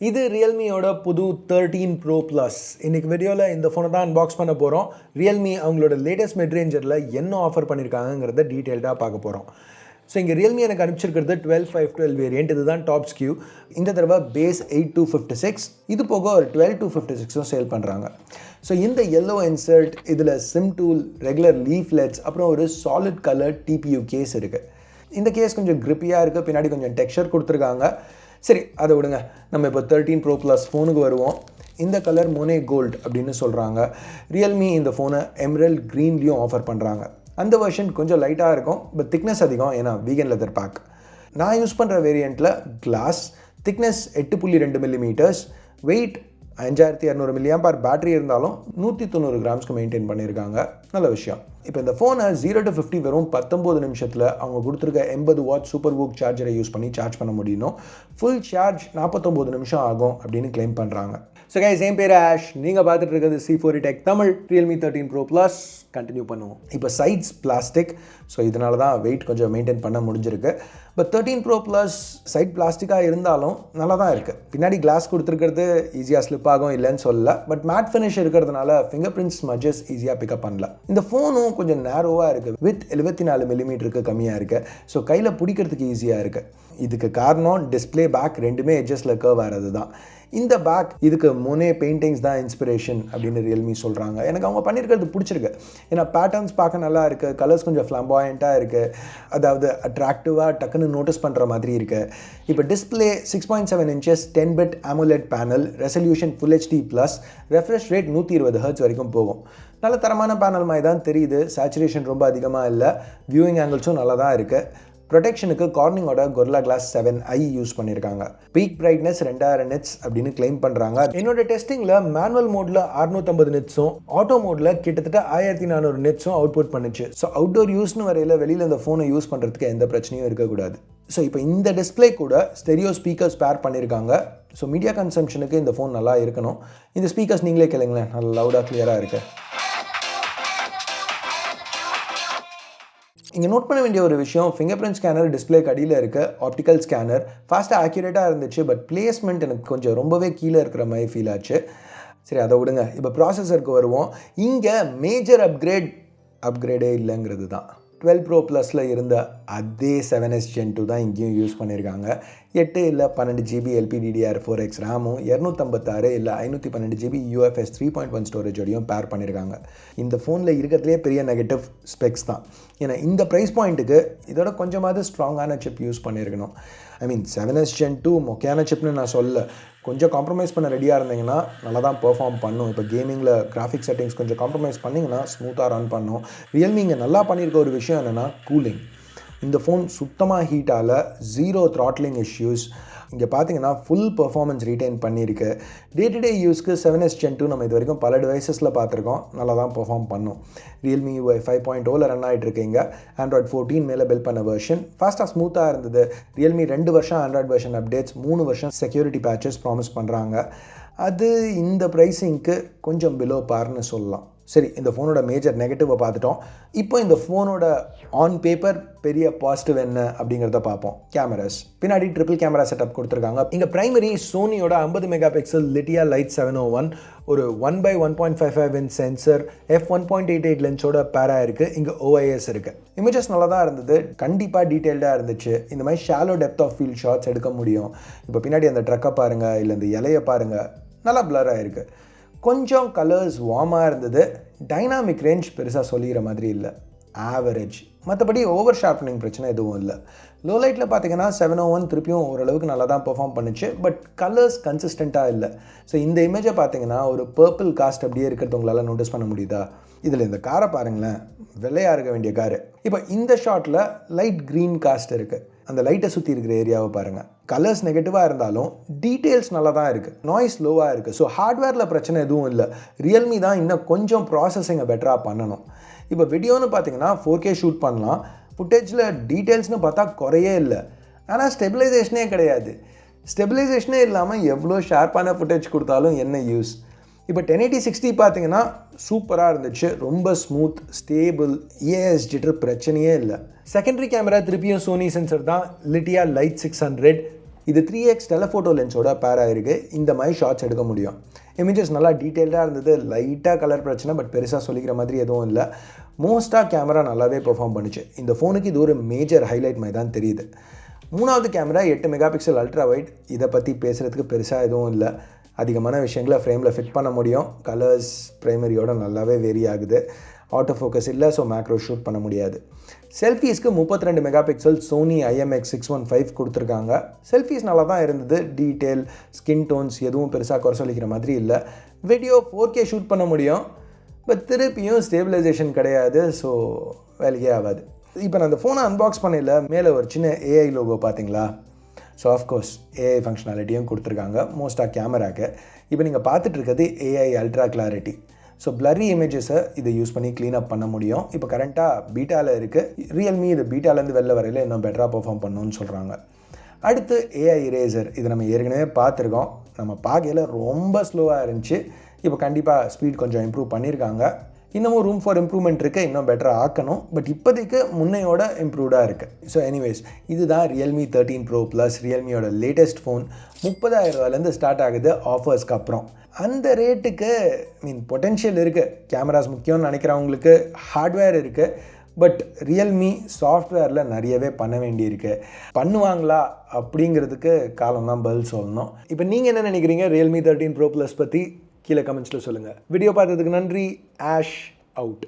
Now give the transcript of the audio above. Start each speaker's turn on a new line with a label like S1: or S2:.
S1: இது ரியல்மியோட புது thirteen pro plus இன்னைக்கு வீடியோவில் இந்த ஃபோனை தான் அன்பாக்ஸ் பண்ண போகிறோம் ரியல்மி அவங்களோட லேட்டஸ்ட் மெட்ரேஞ்சரில் என்ன ஆஃபர் பண்ணியிருக்காங்கிறத டீட்டெயில்டாக பார்க்க போகிறோம் ஸோ இங்கே ரியல்மி எனக்கு அனுப்பிச்சிருக்கிறது டுவெல் ஃபைவ் டுவெல் வேரியன்ட் இதுதான் டாப் ஸ்கியூ இந்த தடவை base eight two fifty six இது போக ஒரு டுவெல் டூ ஃபிஃப்டி சிக்ஸும் சேல் பண்ணுறாங்க ஸோ இந்த எல்லோ இன்சர்ட் இதில் சிம் டூல் ரெகுலர் லீஃப்லெட்ஸ் அப்புறம் ஒரு சாலிட் கலர் டிபியூ கேஸ் இருக்குது இந்த கேஸ் கொஞ்சம் கிரிப்பியாக இருக்குது பின்னாடி கொஞ்சம் டெக்ஸ்சர் கொடுத்துருக்காங்க. சரி அதை விடுங்க. நம்ம இப்போ தேர்ட்டீன் ப்ரோ ப்ளஸ் ஃபோனுக்கு வருவோம். இந்த கலர் மோனே கோல்ட் அப்படின்னு சொல்கிறாங்க ரியல்மி இந்த ஃபோனை எம்ரல் க்ரீன்லேயும் ஆஃபர் பண்ணுறாங்க அந்த வெர்ஷன் கொஞ்சம் லைட்டாக இருக்கும் பட் திக்னஸ் அதிகம் ஏன்னா வீகன் லெதர் பேக் நான் யூஸ் பண்ணுற வேரியண்ட்டில் கிளாஸ் திக்னஸ் எட்டு புள்ளி ரெண்டு மில்லிமீட்டர்ஸ் வெயிட் அஞ்சாயிரத்தி இரநூறு மில்லியம் பார் பேட்டரி இருந்தாலும் நூற்றி தொண்ணூறு கிராம்ஸ்க்கு மெயின்டைன் பண்ணியிருக்காங்க. நல்ல விஷயம். இப்போ இந்த ஃபோனை ஜீரோ டு ஃபிஃப்டி வெறும் பத்தொம்போது நிமிஷத்தில் அவங்க கொடுத்துருக்க எண்பது வாட் சூப்பர் வூக் சார்ஜரை யூஸ் பண்ணி சார்ஜ் பண்ண முடியணும் ஃபுல் சார்ஜ் நாற்பத்தொம்போது நிமிஷம் ஆகும் அப்படின்னு கிளைம் பண்ணுறாங்க ஸோ கைஸ் என் பேர் ஆஷ் நீங்கள் பார்த்துட்டு இருக்கிறது C four tech Tamil Realme thirteen pro plus continue பண்ணுவோம். இப்போ சைட்ஸ் பிளாஸ்டிக் ஸோ இதனால தான் வெயிட் கொஞ்சம் மெயின்டைன் பண்ண முடிஞ்சிருக்கு. But thirteen pro plus side பிளாஸ்டிக்காக இருந்தாலும் நல்லா தான் இருக்குது பின்னாடி கிளாஸ் கொடுத்துருக்கிறது ஈஸியாக ஸ்லிப் ஆகும் இல்லைன்னு சொல்லல. பட் மேட் ஃபினிஷ் இருக்கிறதுனால ஃபிங்கர் பிரிண்ட்ஸ் மஜஸ் ஈஸியாக பிக்கப் பண்ணல இந்த ஃபோனும் கொஞ்சம் நேரோவாக இருக்குது வித் எழுபத்தி நாலு மில்லிமீட்டருக்கு கம்மியாக இருக்குது ஸோ கையில் பிடிக்கிறதுக்கு ஈஸியாக இருக்குது இதுக்கு காரணம் டிஸ்பிளே பேக் ரெண்டுமே எட்ஜஸில் கர்வ் ஆகிறது தான் இந்த பேக் இதுக்கு மொனே பெயிண்டிங்ஸ் தான் இன்ஸ்பிரேஷன் அப்படின்னு ரியல்மி சொல்கிறாங்க எனக்கு அவங்க பண்ணியிருக்கிறது பிடிச்சிருக்கு. ஏன்னா பேட்டர்ன்ஸ் பார்க்க நல்லா இருக்குது கலர்ஸ் கொஞ்சம் ஃப்ளம்பாயிண்ட்டாக இருக்குது அதாவது அட்ராக்டிவாக டக்குன்னு நோட்டீஸ் பண்ணுற மாதிரி இருக்குது இப்போ display six point seven inches ten bit AMOLED panel resolution full HD plus refresh rate நூற்றி இருபது ஹர்ட்ஸ் வரைக்கும் போகும். நல்ல தரமான பேனல் மாதிரி தான் தெரியுது. சேச்சுரேஷன் ரொம்ப அதிகமாக இல்லை. வியூவிங் ஆங்கிள்ஸும் நல்லா தான் இருக்குது ப்ரொடெக்ஷனுக்கு கார்னிங்கோட gorilla glass seven i use பண்ணியிருக்காங்க பீக் பிரைட்னஸ் ரெண்டாயிரம் நெட்ஸ் அப்படின்னு கிளைம் பண்ணுறாங்க என்னோட டெஸ்டிங்கில் மேனுவல் மோடில் அறுநூத்தம்பது நெட்ஸும் ஆட்டோ மோடில் கிட்டத்தட்ட ஆயிரத்தி நானூறு நெட்ஸும் அவுட்புட் பண்ணுச்சு. ஸோ அவுட்டோர் யூஸ்னு வரையில் வெளியில் இந்த ஃபோனை யூஸ் பண்ணுறதுக்கு எந்த பிரச்சனையும் இருக்கக்கூடாது. ஸோ இப்போ இந்த டிஸ்பிளே கூட ஸ்டெரியோ ஸ்பீக்கர்ஸ் பேர் பண்ணியிருக்காங்க ஸோ மீடியா கன்சம்ஷனுக்கு இந்த ஃபோன் நல்லா இருக்கணும். இந்த ஸ்பீக்கர்ஸ் நீங்களே கேளுங்களேன். நல்லா லவுடாக கிளியராக இருக்குது இங்கே நோட் பண்ண வேண்டிய ஒரு விஷயம் ஃபிங்கர் பிரிண்ட் ஸ்கேனர் டிஸ்பிளேக்கு அடியில் இருக்க ஆப்டிக்கல் ஸ்கேனர் ஃபாஸ்ட்டாக ஆக்யூரேட்டாக இருந்துச்சு பட் பிளேஸ்மெண்ட் எனக்கு கொஞ்சம் ரொம்பவே கீழே இருக்கிற மாதிரி ஃபீல் ஆச்சு. சரி அதை விடுங்க. இப்போ ப்ராசஸருக்கு வருவோம். இங்கே மேஜர் அப்கிரேட் அப்கிரேடே இல்லைங்கிறது தான். டுவெல் ப்ரோ ப்ளஸில் இருந்த அதே செவன் எஸ் ஜென் டூ தான் இங்கேயும் யூஸ் பண்ணியிருக்காங்க எட்டு இல்லை பன்னெண்டு ஜிபி எல்பிடிடிஆர் ஃபோர் எக்ஸ் ரேமும் இரநூத்தம்பத்தாறு இல்லை ஐநூற்றி பன்னெண்டு GB UFS three point one ஸ்டோரேஜோடையும் pair பண்ணியிருக்காங்க இந்த ஃபோனில் இருக்கிறதுலே பெரிய நெகட்டிவ் ஸ்பெக்ஸ் தான். ஏன்னா இந்த ப்ரைஸ் பாயிண்ட்டுக்கு இதோட கொஞ்சமாவது ஸ்ட்ராங்கான சிப் யூஸ் பண்ணியிருக்கணும் I mean seven S gen two மொக்கையான சிப்னு நான் சொல்ல கொஞ்சம் காம்ப்ரமைஸ் பண்ண ரெடியாக இருந்தீங்கன்னா நல்லா தான் பெர்ஃபார்ம் பண்ணும். இப்போ கேமிங்கில் கிராஃபிக் செட்டிங்ஸ் கொஞ்சம் காம்ப்ரமைஸ் பண்ணிங்கன்னா ஸ்மூத்தாக ரன் பண்ணும். ரியல்மி இங்கே நல்லா பண்ணியிருக்க ஒரு விஷயம் விஷயம் என்னென்னா கூலிங் இந்த ஃபோன் சுத்தமாக ஹீட்டால் ஜீரோ த்ராட்லிங் இஷ்யூஸ் இங்கே பார்த்தீங்கன்னா ஃபுல் பெர்ஃபார்மன்ஸ் ரீட்டைன் பண்ணியிருக்கு. டே டு டே யூஸ்க்கு செவன் எஸ் டென் டூ நம்ம இது வரைக்கும் பல டிவைசஸில் பார்த்துருக்கோம் நல்லா தான் பெர்ஃபார்ம் பண்ணும். ரியல்மி ஒய் ஃபைவ் பாயிண்ட் ஓவில் ரன் ஆகிட்டு இருக்கீங்க ஆண்ட்ராய்ட் ஃபோர்டீன் மேலே பில் பண்ண வெர்ஷன் ஃபாஸ்ட்டாக ஸ்மூத்தாக இருந்தது. ரியல்மி ரெண்டு வருஷம் ஆண்ட்ராய்ட் வெர்ஷன் அப்டேட்ஸ் மூணு வருஷம் செக்யூரிட்டி பேச்சஸ் ப்ராமிஸ் பண்ணுறாங்க அது இந்த ப்ரைஸிங்க்கு கொஞ்சம் பிலோ பார்னு சொல்லலாம். சரி இந்த ஃபோனோட மேஜர் நெகட்டிவை பார்த்துட்டோம். இப்போ இந்த ஃபோனோட ஆன் பேப்பர் பெரிய பாசிட்டிவ் என்ன அப்படிங்கிறத பார்ப்போம். கேமராஸ் பின்னாடி ட்ரிபிள் கேமரா செட்டப் கொடுத்துருக்காங்க. இங்கே பிரைமரி சோனியோட ஐம்பது mega pixel Lytia LYT seven O one ஒரு one by one point five five inch sensor F one point eight eight லென்ஸோட பேரா இருக்குது இங்கே ஓஐஎஸ் இருக்குது இமேஜஸ் நல்லா தான் இருந்தது. கண்டிப்பாக டீட்டெயில்டாக இருந்துச்சு. இந்த மாதிரி shallow depth of field shots எடுக்க முடியும். இப்போ பின்னாடி அந்த ட்ரக்கை பாருங்கள் இல்லை இந்த இலையை பாருங்கள் நல்லா பிளராக இருக்குது கொஞ்சம் கலர்ஸ் வார்மாக இருந்தது. டைனாமிக் ரேஞ்ச் பெருசாக சொல்லிக்கிற மாதிரி இல்லை. ஆவரேஜ் மற்றபடி ஓவர் ஷார்ப்னிங் பிரச்சனை எதுவும் இல்லை. லோ லைட்டில் பார்த்தீங்கன்னா செவன் ஓ oh ஒன் திருப்பியும் ஓரளவுக்கு நல்லா தான் பெர்ஃபார்ம் பண்ணுச்சு பட் கலர்ஸ் கன்சிஸ்டண்ட்டாக இல்லை. ஸோ இந்த இமேஜை பார்த்தீங்கன்னா ஒரு பர்பிள் காஸ்ட் அப்படியே இருக்கிறது உங்களால் நோட்டீஸ் பண்ண முடியுதா? இதில் இந்த காரை பாருங்களேன். வெள்ளையாக இருக்க வேண்டிய காரு இப்போ இந்த ஷாட்டில் லைட் க்ரீன் காஸ்ட் இருக்குது அந்த லைட்டை சுற்றி இருக்கிற ஏரியாவை பாருங்கள் கலர்ஸ் நெகட்டிவாக இருந்தாலும் டீட்டெயில்ஸ் நல்லா தான் இருக்குது நாய்ஸ் லோவாக இருக்குது ஸோ ஹார்ட்வேரில் பிரச்சனை எதுவும் இல்லை. ரியல்மி தான் இன்னும் கொஞ்சம் ப்ராசஸிங்கை பெட்டராக பண்ணணும். இப்போ வீடியோன்னு பார்த்தீங்கன்னா ஃபோர் கே ஷூட் பண்ணலாம். ஃபுட்டேஜில் டீட்டெயில்ஸ்னு பார்த்தா குறையே இல்லை. ஆனால் ஸ்டெபிலைசேஷனே கிடையாது. ஸ்டெபிலைசேஷனே இல்லாமல் எவ்வளோ ஷார்ப்பான ஃபுட்டேஜ் கொடுத்தாலும் என்ன யூஸ் இப்போ டென் எயிட்டி சிக்ஸ்டி பார்த்தீங்கன்னா சூப்பராக இருந்துச்சு. ரொம்ப ஸ்மூத் ஸ்டேபிள் ஏஎஸ் ஜிட்டர் பிரச்சனையே இல்லை. செகண்டரி கேமரா திருப்பியும் சோனி சென்சர் தான். லிட்டியா லைட் சிக்ஸ் ஹண்ட்ரட் இது த்ரீ எக்ஸ் டெலஃபோட்டோ லென்ஸோட பேர் ஆகிருக்கு இந்த மாதிரி ஷார்ட்ஸ் எடுக்க முடியும். இமேஜஸ் நல்லா டீட்டெயில்டாக இருந்தது. லைட்டாக கலர் பிரச்சனை பட் பெருசாக சொல்லிக்கிற மாதிரி எதுவும் இல்லை. மோஸ்ட்டாக கேமரா நல்லாவே பெர்ஃபார்ம் பண்ணுச்சு. இந்த ஃபோனுக்கு இது ஒரு மேஜர் ஹைலைட் மாதிரி தான் தெரியுது. மூணாவது கேமரா எட்டு மெகா பிக்சல் அல்ட்ரா வைட் இதை பற்றி பேசுகிறதுக்கு பெருசாக எதுவும் இல்லை. அதிகமான விஷயங்களை ஃப்ரேமில் ஃபிட் பண்ண முடியும். கலர்ஸ் ப்ரைமரியோட நல்லாவே வேரி ஆகுது. ஆட்டோ ஃபோக்கஸ் இல்லை ஸோ மேக்ரோ ஷூட் பண்ண முடியாது. செல்ஃபீஸ்க்கு முப்பத்தி ரெண்டு mega pixel Sony IMX six one five கொடுத்துருக்காங்க. செல்ஃபீஸ் நல்லா தான் இருந்தது. டீட்டெயில் ஸ்கின் டோன்ஸ் எதுவும் பெருசாக குறை சொல்லிக்கிற மாதிரி இல்லை. வீடியோ ஃபோர் கே ஷூட் பண்ண முடியும். பட் திருப்பியும் ஸ்டேபிளைசேஷன் கிடையாது. ஸோ வேலையே ஆகாது. இப்போ நான் அந்த ஃபோனை அன்பாக்ஸ் பண்ணல மேலே ஒரு சின்ன ஏஐ லோகோ பார்த்தீங்களா ஸோ ஆஃப்கோர்ஸ் ஏஐ ஃபங்க்ஷனாலிட்டியும் கொடுத்துருக்காங்க. மோஸ்ட்டாக கேமராக்கு இப்போ நீங்கள் பார்த்துட்டு இருக்கிறது AI ultra clarity so blurry இமேஜஸை இதை யூஸ் பண்ணி க்ளீன் அப் பண்ண முடியும். இப்போ கரண்ட்டாக பீட்டாவில் இருக்குது ரியல்மி இது பீட்டாலேருந்து வெளில வரையில் இன்னும் பெட்டராக பெர்ஃபார்ம் பண்ணணும்னு சொல்கிறாங்க அடுத்து ஏஐ இரேசர் இது நம்ம ஏற்கனவே பார்த்துருக்கோம். நம்ம பார்க்கையில் ரொம்ப ஸ்லோவாக இருந்துச்சு. இப்போ கண்டிப்பாக ஸ்பீட் கொஞ்சம் இம்ப்ரூவ் பண்ணியிருக்காங்க இன்னமும் ரூம் ஃபார் இம்ப்ரூவ்மெண்ட் இருக்குது இன்னும் பெட்டராக ஆக்கணும். பட் இப்போதைக்கு முன்னையோட இம்ப்ரூவ்டாக இருக்குது ஸோ எனிவேஸ் இதுதான் ரியல்மி தேர்ட்டீன் ப்ரோ ப்ளஸ் ரியல்மியோட லேட்டஸ்ட் ஃபோன் முப்பதாயிரம் ரூபாயிலேருந்து ஸ்டார்ட் ஆகுது ஆஃபர்ஸ்க்கு அப்புறம். அந்த ரேட்டுக்கு மீன் பொட்டென்ஷியல் இருக்குது கேமராஸ் முக்கியம்னு நினைக்கிறவங்களுக்கு ஹார்ட்வேர் இருக்குது பட் ரியல்மி சாஃப்ட்வேரில் நிறையவே பண்ண வேண்டியிருக்கு. பண்ணுவாங்களா அப்படிங்கிறதுக்கு காலம் தான் பதில் சொல்லணும். இப்போ நீங்கள் என்ன நினைக்கிறீங்க? ரியல்மி தேர்ட்டீன் ப்ரோ ப்ளஸ் பற்றி கீழே கமெண்ட்ஸில் சொல்லுங்கள் வீடியோ பார்த்ததுக்கு நன்றி. Ash out